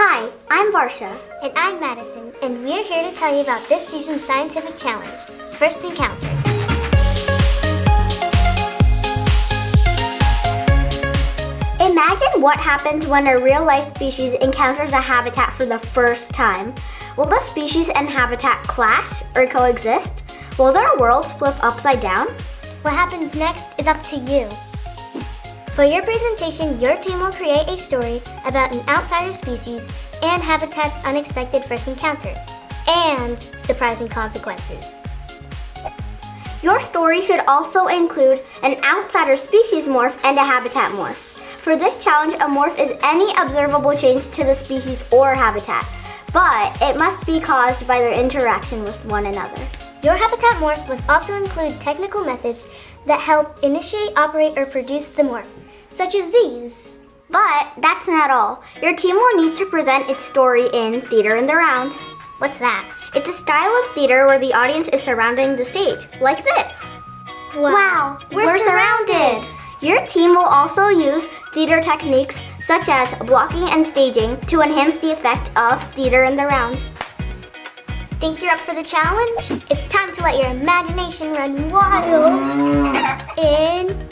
Hi, I'm Varsha. And I'm Madison, and we're here to tell you about this season's scientific challenge, First Encounter. Imagine what happens when a real life species encounters a habitat for the first time. Will the species and habitat clash or coexist? Will their worlds flip upside down? What happens next is up to you. For your presentation, your team will create a story about an outsider species and habitat's unexpected first encounter and surprising consequences. Your story should also include an outsider species morph and a habitat morph. For this challenge, a morph is any observable change to the species or habitat, but it must be caused by their interaction with one another. Your habitat morph must also include technical methods that help initiate, operate, or produce the morph, such as these. But that's not all. Your team will need to present its story in Theater in the Round. What's that? It's a style of theater where the audience is surrounding the stage, like this. Wow, we're, surrounded. Your team will also use theater techniques such as blocking and staging to enhance the effect of Theater in the Round. Think you're up for the challenge? It's time to let your imagination run wild in